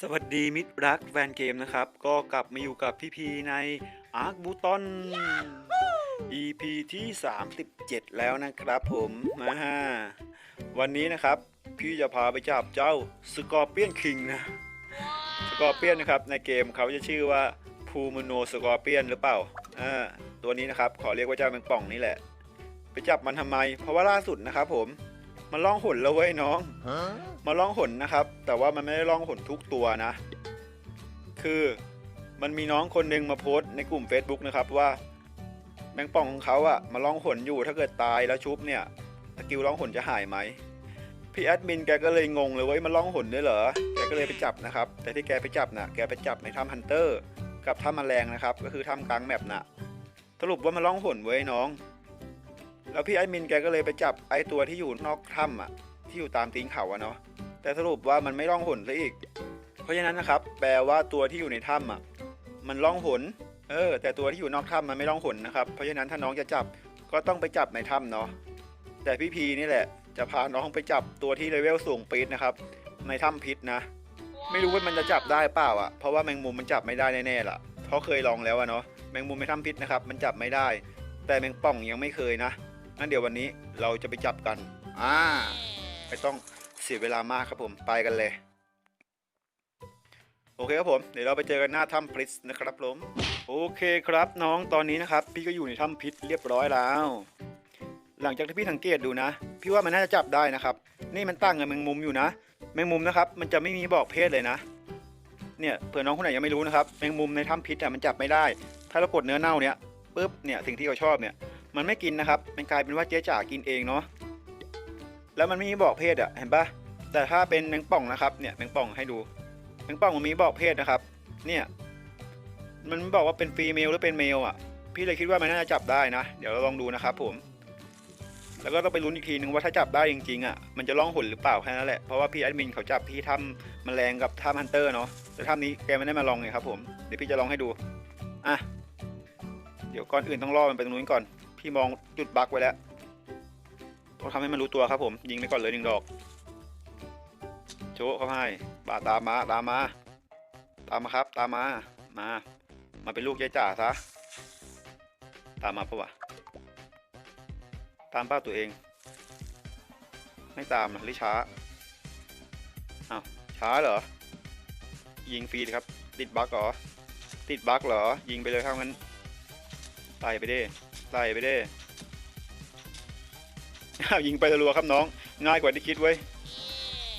สวัสดีมิตรรักแฟนเกมนะครับ ก็กลับมาอยู่กับพี่พีใน อาร์คบูตอน EP ที่ 37 แล้วนะครับผมมาฮะวันนี้นะครับ พี่จะพาไปจับเจ้าสกอร์เปียนคิงนะสกอร์เปียนนะครับ ในเกมเขาจะชื่อว่าพูมโนสกอร์เปียนหรือเปล่าอ่าตัวนี้นะครับ ขอเรียกว่าเจ้าแมงป่องนี่แหละ ไปจับมันทำไม เพราะว่าล่าสุดนะครับผม มันล่องหนแล้วเว้ยน้อง มาล่องหนนะครับ แต่ว่ามันไม่ได้ล่องหนทุกตัวนะ คือมันมีน้องคนหนึงมาโพสต์ในกลุ่ม Facebook นะครับว่าแมงป่องของเขาอะมาล่องหนอยู่ถ้าเกิดตายแล้วชุบเนี่ยสกิลล่องหนจะหายไหมพี่แอดมินแกก็เลยงงเลยเว้ยมันล่องหนด้วยเหรอแกก็เลยไปจับนะครับ แต่ที่แกไปจับน่ะแกไปจับในถ้ำฮันเตอร์กับถ้ำแมลงนะครับ ก็คือถ้ำกลางแมปน่ะสรุปว่ามันล่องหนเว้ยน้อง แล้วพี่แอดมินแกก็เลยไปจับไอ้ตัวที่อยู่นอกถ้ำอะ ที่อยู่ตามตีนเขาอะเนาะแต่สรุปว่ามันไม่ล่องหนซะอีก เพราะฉะนั้นนะครับ แปลว่าตัวที่อยู่ในถ้ำอะ มันล่องหนเออ แต่ตัวที่อยู่นอกถ้ำมันไม่ล่องหนนะครับ เพราะฉะนั้นถ้าน้องจะจับก็ต้องไปจับในถ้ำเนาะแต่พี่พีนี่แหละ จะพาน้องไปจับตัวที่เลเวลสูงปีดนะครับ ในถ้ำพิษนะ ไม่รู้ว่ามันจะจับได้เปล่าอะเพราะว่าแมงมุมมันจับไม่ได้แน่ๆล่ะเพราะเคยลองแล้วอะเนาะแมงมุมในถ้ำพิษนะครับ มันจับไม่ได้ แต่แมงป่องยังไม่เคยนะ งั้นเดี๋ยววันนี้เราจะไปจับกันอ่าไม่ต้องเสียเวลามากครับผมไปกันเลย โอเคครับผมเดี๋ยวเราไปเจอกันหน้าถ้ำพริสนะครับผมโอเคครับน้องตอนนี้นะครับ พี่ก็อยู่ในถ้ำพิษเรียบร้อยแล้ว หลังจากที่พี่สังเกตดูนะ พี่ว่ามันน่าจะจับได้นะครับ นี่มันตั้งกับแมงมุมอยู่นะ แมงมุมนะครับ มันจะไม่มีบอกเพศเลยนะเนี่ยเผื่อน้องคนไหนยังไม่รู้นะครับแมงมุมในถ้ำพิษอะมันจับไม่ได้ ถ้าเรากดเนื้อเน่าเนี่ยปุ๊บเนี่ยสิ่งที่เขาชอบเนี่ย มันไม่กินนะครับ มันกลายเป็นว่าเจ๊จ๋ากินเองเนาะ แล้วมันไม่มีบอกเพศอะเห็นปะแต่ถ้าเป็นแมงป่องนะครับ เนี่ยแมงป่องให้ดู แมงป่องมันมีบอกเพศนะครับ เนี่ย มันบอกว่าเป็นฟีเมลหรือเป็นเมลอะพี่เลยคิดว่ามันน่าจะจับได้นะ เดี๋ยวเราลองดูนะครับผม แล้วก็ต้องไปลุ้นอีกทีนึงว่าถ้าจับได้จริงๆอะ มันจะล่องหนหรือเปล่าแค่นั้นแหละ เพราะว่าพี่แอดมินเขาจับที่ถ้ำแมลงกับถ้ำฮันเตอร์เนาะ แต่ถ้ำนี้แกไม่ได้มาลองไงครับผม เดี๋ยวพี่จะลองให้ดู อะ เดี๋ยวก่อนอื่นต้องล่อมันไปตรงนู้นก่อน พี่มองจุดบักไว้แล้วต้องทำให้มันรู้ตัวครับผม ยิงไปก่อนเลยหนึ่งดอก โชว์เขาให้บาตามมาตามมา ตามมาครับ ตามมา มา มาเป็นลูกยายจ่าซะ ตามมาปะวะ ตามป้าตัวเอง ไม่ตามนะหรือช้าอ้าวช้าเหรอ ยิงฟรีครับ ติดบักเหรอ ติดบักเหรอ ยิงไปเลยครับงั้นไล่ไปดิ ไล่ไปดิอ้าวยิงไปรัวครับน้อง ง่ายกว่าที่คิดเว้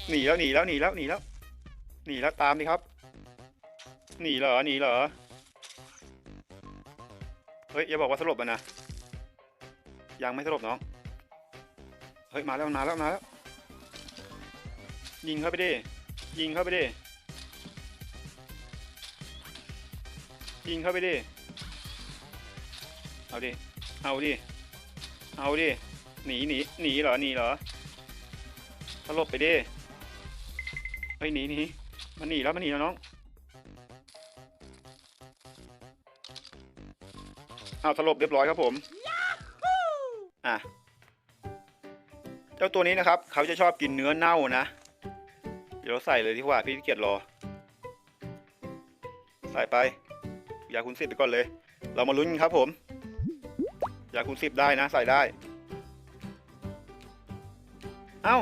หนีแล้วหนีแล้วหนีแล้วหนีแล้วหนีแล้วตามดิครับหนีเหรอหนีเหรอเฮ้ยอย่าบอกว่าสลบอะนะยังไม่สลบน้องเฮ้ยมาแล้วมาแล้วมาแล้วยิงเข้าไปดิยิงเข้าไปดิยิงเข้าไปดิเอาดิ เอาดิ เอาดิ หนีหนีหนีเหรอ หนีเหรอสลบไปดิเฮ้ยหนีหนีมันหนีแล้วมันหนีแล้วน้อง เอาสลบเรียบร้อยครับผม อะ เจ้าตัวนี้นะครับ เขาจะชอบกินเนื้อเน่านะ เดี๋ยวเราใส่เลยดีกว่าพี่เกียจรอ ใส่ไป ยาคุณสิบไปก่อนเลย เรามาลุ้นกันครับผม ยาคุณสิบได้นะใส่ได้ เอ้า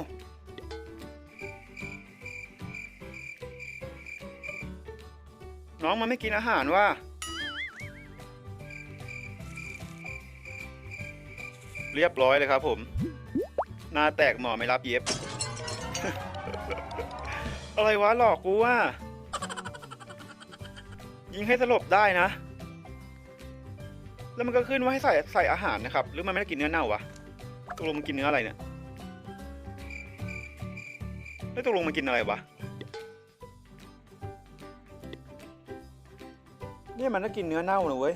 น้องมันไม่กินอาหารว่ะเรียบร้อยเลยครับผม หน้าแตกหมอไม่รับเย็บ อะไรวะหลอกกูว่า ยิงให้สลบได้นะ แล้วมันก็ขึ้นว่าให้ใส่ใส่อาหารนะครับ หรือมันไม่ได้กินเนื้อเน่าวะตกลงมันกินเนื้ออะไรเนี่ยแล้วตกลงมันกินอะไรวะเนี่ยมันน่ากินเนื้อเน่านะเว้ย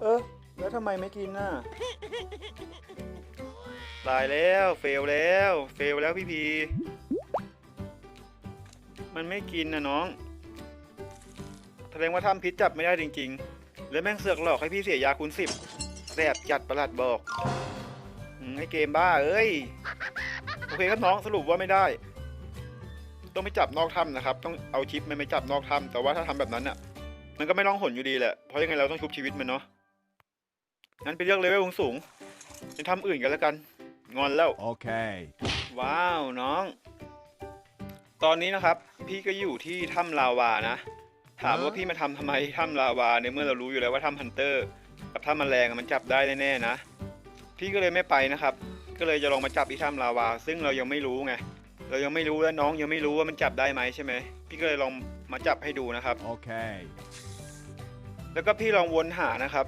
เออ แล้วทำไมไม่กินน่ะ ตายแล้ว เฟลแล้ว เฟลแล้วพี่พี มันไม่กินนะน้อง แสดงว่าทำพิษจับไม่ได้จริงๆ แล้วแม่งเสือกหลอกให้พี่เสียยาคูณสิบแสบจัดประหลัดบอกอืมให้เกมบ้าเอ้ย โอเคครับน้องสรุปว่าไม่ได้ ต้องไปจับนอกถ้ำนะครับ ต้องเอาชิปมันไปจับนอกถ้ำแต่ว่าถ้าทำแบบนั้นอะ มันก็ไม่ร้องหนอยู่ดีแหละ เพราะยังไงเราต้องชุบชีวิตมันเนาะงั้นไปเลือกเลเวลสูงๆไปทำอื่นกันแล้วกัน งอนแล้ว Okay. ว้าวน้อง ตอนนี้นะครับ พี่ก็อยู่ที่ถ้ำลาวานะ ถามว่าพี่มาทำทำไมถ้ำลาวาในเมื่อเรารู้อยู่แล้วว่าถ้ำฮันเตอร์กับถ้ำแมลงอะมันจับได้แน่ๆนะ พี่ก็เลยไม่ไปนะครับ ก็เลยจะลองมาจับที่ถ้ำลาวา ซึ่งเรายังไม่รู้ไงเรายังไม่รู้และน้องยังไม่รู้ว่ามันจับได้ไหมใช่ไหมพี่ก็เลยลองมาจับให้ดูนะครับ Okay. แล้วก็พี่ลองวนหานะครับ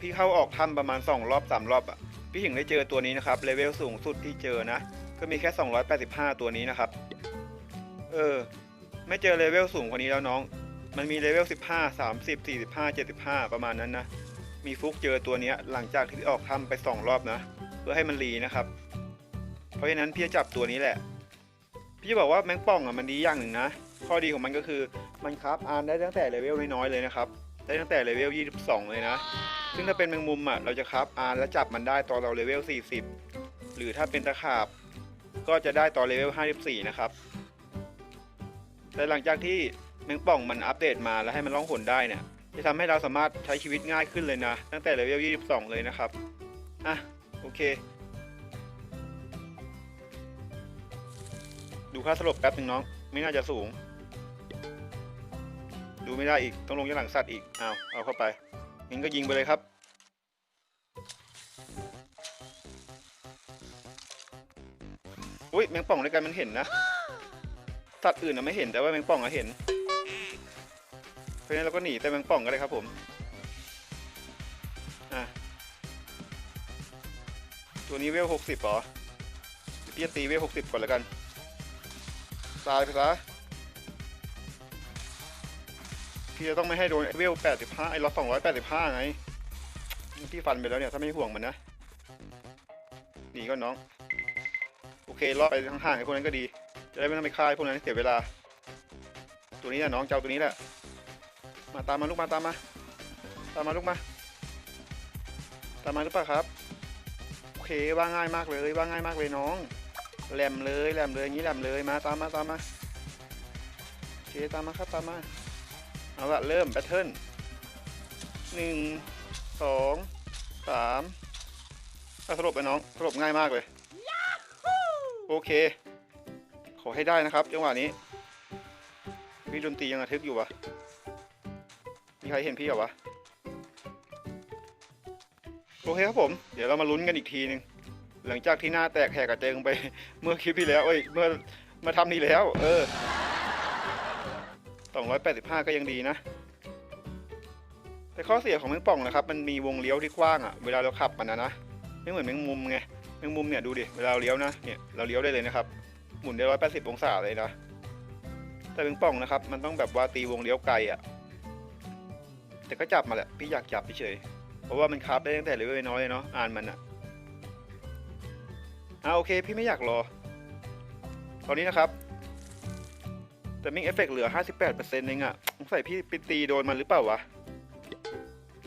พี่เข้าออกถ้ำประมาณ 2 รอบ 3 รอบอะพี่ถึงได้เจอตัวนี้นะครับเลเวลสูงสุดที่เจอนะ ก็มีแค่ 285 ตัวนี้นะครับ เออ ไม่เจอเลเวลสูงกว่านี้แล้วน้อง มันมีเลเวล 15 30 45 75 ประมาณนั้นนะ มีฟุกเจอตัวนี้หลังจากที่ออกถ้ำไป 2 รอบนะ เพื่อให้มันรีนะครับ เพราะฉะนั้นพี่จะจับตัวนี้แหละ พี่จะบอกว่าแมงป่องอะมันดีอย่างหนึ่งนะ ข้อดีของมันก็คือมันครับอ่านได้ตั้งแต่เลเวลน้อยๆเลยนะครับ ได้ตั้งแต่เลเวล 22 เลยนะ ซึ่งถ้าเป็นแมงมุมอะเราจะครับอ่านและจับมันได้ตอนเราเลเวล 40 หรือถ้าเป็นตะขาบ ก็จะได้ตอนเลเวล 54 นะครับ แต่หลังจากที่ แมงป่องมันอัปเดตมาแล้วให้มันล่องหนได้เนี่ย จะทำให้เราสามารถใช้ชีวิตง่ายขึ้นเลยนะ ตั้งแต่เลเวล 22 เลยนะครับ อะ โอเค ดูค่าสลบแป๊บหนึ่งน้อง ไม่น่าจะสูง ดูไม่ได้อีก ต้องลงยาหลังสัตว์อีกเอาเอาเข้าไปงั้นก็ยิงไปเลยครับอุ้ยแมงป่องด้วยกันมันเห็นนะ สัตว์อื่นนะไม่เห็นแต่ว่าแมงป่องอะเห็น เพราะฉะนั้นเราก็หนีแต่แมงป่องก็เลยครับผมอะตัวนี้เวลหกสิบหรอพี่จะตีเวลหกสิบก่อนแล้วกันตายไปซะพี่จะต้องไม่ให้โดนเวลแปดสิบห้าไอ้ล็อตสองร้อยแปดสิบห้าไงพี่ฟันไปแล้วเนี่ย ถ้าไม่ห่วงมันนะหนีก่อนน้อง โอเครอดไปห่างๆไอ้พวกนั้นก็ดี จะได้ไม่ต้องไปฆ่าไอ้พวกนั้นเสียเวลา ตัวนี้นะน้องเจ้าตัวนี้แหละ มาตามมาลูกมาตามมา ตามมาลูกมา ตามมาหรือเปล่าครับ โอเคว่าง่ายมากเลยว่าง่ายมากเลยน้อง แหลมเลยแหลมเลยอย่างนี้แหลมเลยมาตามมาตามมาโอเคตามมาครับตามมาเอาละเริ่มแบทเทิลหนึ่งสองสามอะสรุปไปน้องสรุปง่ายมากเลยโอเค ขอให้ได้นะครับจังหวะนี้พี่ดนตรียังระทึกอยู่วะ มีใครเห็นพี่เหรอวะ โอเคครับผม เดี๋ยวเรามาลุ้นกันอีกทีหนึง หลังจากที่หน้าแตกแหกกระเจิงไป เมื่อคลิปที่แล้ว เอ้ย เมื่อมาทำนี้แล้ว เออ 285 ก็ยังดีนะ แต่ข้อเสียของแมงป่องนะครับ มันมีวงเลี้ยวที่กว้างอะ่ะ เวลาเราขับมันนะนะ ไม่เหมือนแมงมุมไง แมงมุมเนี่ยดูดิ เวลาเราเลี้ยวนะ เนี่ย เราเลี้ยวได้เลยนะครับ หมุนได้ 180 องศาเลยนะ แต่แมงป่องนะครับ มันต้องแบบว่าตีวงเลี้ยวไกลอะ่ะ แต่ก็จับมาแหละพี่อยากจับเฉยเพราะว่ามันคาฟได้ตั้งแต่เลเวลน้อยเลยเนาะอ่านมันอะอ่าโอเค พี่ไม่อยากรอ ตอนนี้นะครับแต่มิงเอฟเฟกเหลือ 58%เองอะสงสัยพี่ไปตีโดนมันหรือเปล่าวะ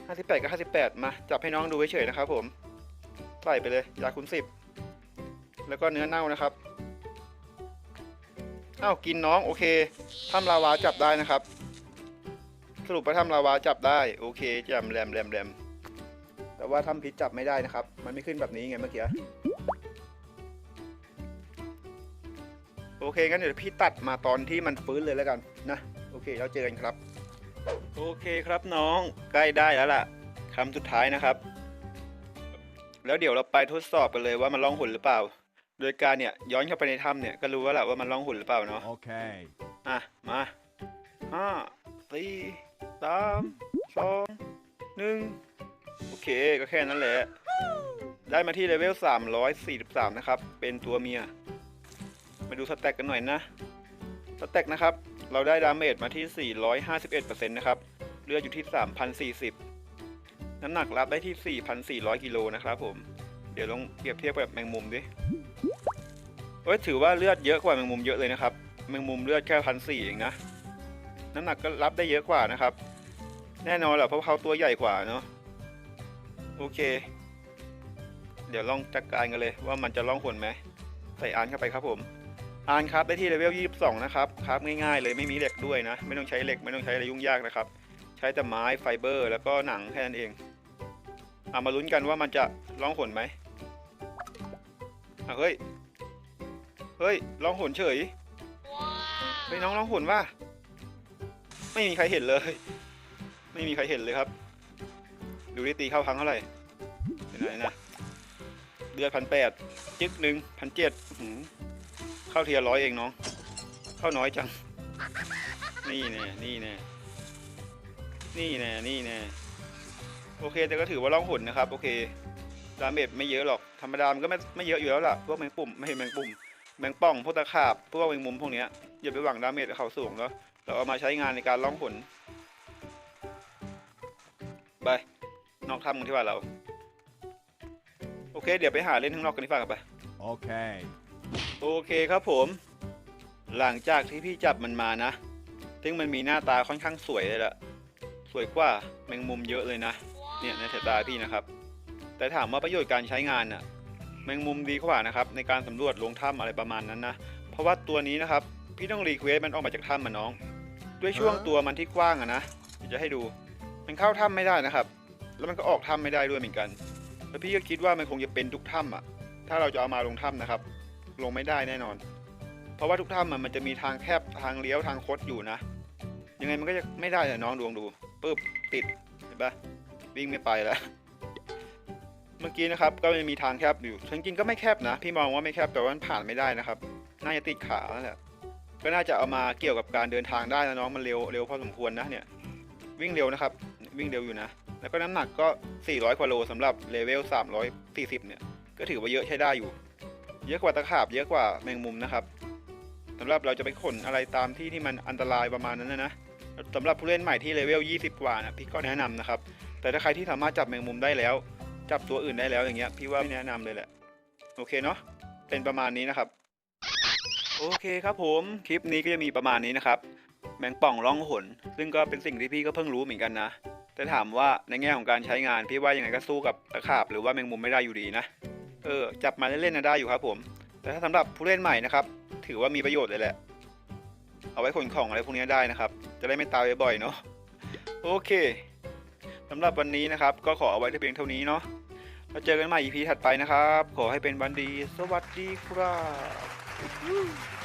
58 กับ 58 มา จับให้น้องดูเฉยๆนะครับผม ใส่ไปเลย ยาคุณสิบแล้วก็เนื้อเน่านะครับอ้าวกินน้องโอเคทำลาวาจับได้นะครับ สรุปว่าทำลาวาจับได้โอเคจำแรมแรมแรมแต่ว่าทำพิษจับไม่ได้นะครับ มันไม่ขึ้นแบบนี้ไงเมื่อกี้โอเคงั้นเดี๋ยวพี่ตัดมาตอนที่มันฟื้นเลยแล้วกันนะโอเคแล้วเจอกันครับ โอเคครับน้องใกล้ได้แล้วล่ะคำสุดท้ายนะครับ แล้วเดี๋ยวเราไปทดสอบกันเลยว่ามันล่องหนหรือเปล่า โดยการเนี่ยย้อนเข้าไปในถ้ำเนี่ยก็รู้แล้วแหละว่ามันล่องหนหรือเปล่าเนาะ Okay. อะมาห้าสี่ สามสองหนึ่งโอเคก็แค่นั้นแหละ ได้มาที่เลเวล 343 นะครับ เป็นตัวเมีย มาดูสแต็กกันหน่อยนะสแต็กนะครับ เราได้ดาเมจมาที่ 451%นะครับเลือดอยู่ที่ 3,040 น้ำหนักรับได้ที่ 4,400 กิโลนะครับผมเดี๋ยวลองเปรียบเทียบกับแมงมุมดิเอ้ยถือว่าเลือดเยอะกว่าแมงมุมเยอะเลยนะครับ แมงมุมเลือดแค่พันสี่เองนะ น้ำหนักก็รับได้เยอะกว่านะครับ แน่นอนแหละเพราะเขาตัวใหญ่กว่าเนาะโอเค เดี๋ยวลองจัดการกันเลยว่ามันจะล่องหนไหมใส่อานเข้าไปครับผมอานครับได้ที่เลเวล22 นะครับครับง่ายๆเลยไม่มีเหล็กด้วยนะ ไม่ต้องใช้เหล็กไม่ต้องใช้อะไรยุ่งยากนะครับ ใช้แต่ไม้ไฟเบอร์ แล้วก็หนังแค่นั้นเองเอามาลุ้นกันว่ามันจะร้องหนไหมเฮ้ย เฮ้ยร้องหนเฉยเฮ้ยน้องร้องหนว่า ไม่มีใครเห็นเลย ไม่มีใครเห็นเลยครับ ดูดิตีเข้าครั้งเท่าไหร่เป็นไรนะเดือดพันแปดจึ๊กหนึ่งพันเจ็ดเข้าเทียร้อยเองน้อง เข้าน้อยจัง นี่แน่นี่แน่นี่แน่นี่แน่โอเค แต่ก็ถือว่าล่องหนนะครับ โอเคดาเมจไม่เยอะหรอกธรรมดามันก็ไม่ไม่เยอะอยู่แล้วล่ะพวกแมงปุ่มไม่ใช่แมงปุ่ม แมงป่องพวกตะขาบพวกแมงมุมพวกเนี้ยอย่าไปหวังดาเมจกับเขาสูงเนาะเราเอามาใช้งานในการล่องหนไปนอกถ้ำกันที่ว่าเรา โอเค เดี๋ยวไปหาเล่นข้างนอกกันดีกว่ากันไป Okay. โอเคครับผม หลังจากที่พี่จับมันมานะซึ่งมันมีหน้าตาค่อนข้างสวยเลยละสวยกว่าแมงมุมเยอะเลยนะ เนี่ยในสายตาพี่นะครับ แต่ถามว่าประโยชน์การใช้งานน่ะ แมงมุมดีกว่านะครับในการสำรวจลงถ้ำอะไรประมาณนั้นนะ เพราะว่าตัวนี้นะครับพี่ต้องรีเควสมันออกมาจากถ้ำมาน้อง ด้วยช่วงตัวมันที่กว้างอะนะเดี๋ยวจะให้ดู มันเข้าถ้ำไม่ได้นะครับ แล้วมันก็ออกถ้ำไม่ได้ด้วยเหมือนกัน แล้วพี่ก็คิดว่ามันคงจะเป็นทุกถ้ำอะถ้าเราจะเอามาลงถ้ำนะครับ ลงไม่ได้แน่นอน เพราะว่าทุกถ้ำอะมันจะมีทางแคบทางเลี้ยวทางคดอยู่นะ ยังไงมันก็จะไม่ได้แต่น้องดวงดูปึ๊บติดเห็นปะวิ่งไม่ไปแล้ว เมื่อกี้นะครับก็มีทางแคบอยู่จริงๆก็ไม่แคบนะ พี่มองว่าไม่แคบแต่ว่ามันผ่านไม่ได้นะครับน่าจะติดขาแล้วแหละก็น่าจะเอามาเกี่ยวกับการเดินทางได้นะน้องมันเร็วเร็วพอสมควรนะเนี่ยวิ่งเร็วนะครับ วิ่งเร็วอยู่นะ แล้วก็น้ำหนักก็ 400กว่าโลสำหรับเลเวล340 เนี่ย ก็ถือว่าเยอะใช้ได้อยู่ เยอะกว่าตะขาบเยอะกว่าแมงมุมนะครับสำหรับเราจะไปขนอะไรตามที่ที่มันอันตรายประมาณนั้นนะนะสำหรับผู้เล่นใหม่ที่เลเวล20 กว่านะพี่ก็แนะนำนะครับ แต่ถ้าใครที่สามารถจับแมงมุมได้แล้ว จับตัวอื่นได้แล้วอย่างเงี้ยพี่ว่าไม่แนะนำเลยแหละ โอเคเนาะเป็นประมาณนี้นะครับ โอเคครับผมคลิปนี้ก็จะมีประมาณนี้นะครับแมงป่องล่องหน ซึ่งก็เป็นสิ่งที่พี่ก็เพิ่งรู้เหมือนกันนะแต่ถามว่าในแง่ของการใช้งานพี่ว่ายังไงก็สู้กับตะขาบหรือว่าแมงมุมไม่ได้อยู่ดีนะเออจับมาเล่นๆนะได้อยู่ครับผม แต่ถ้าสำหรับผู้เล่นใหม่นะครับ ถือว่ามีประโยชน์เลยแหละ เอาไว้ขนของอะไรพวกนี้ได้นะครับ จะได้ไม่ตายบ่อยๆเนาะโอเคสำหรับวันนี้นะครับ ก็ขอเอาไว้แต่เพียงเท่านี้เนาะ แล้วเจอกันใหม่ EP ถัดไปนะครับ ขอให้เป็นวันดี สวัสดีครับ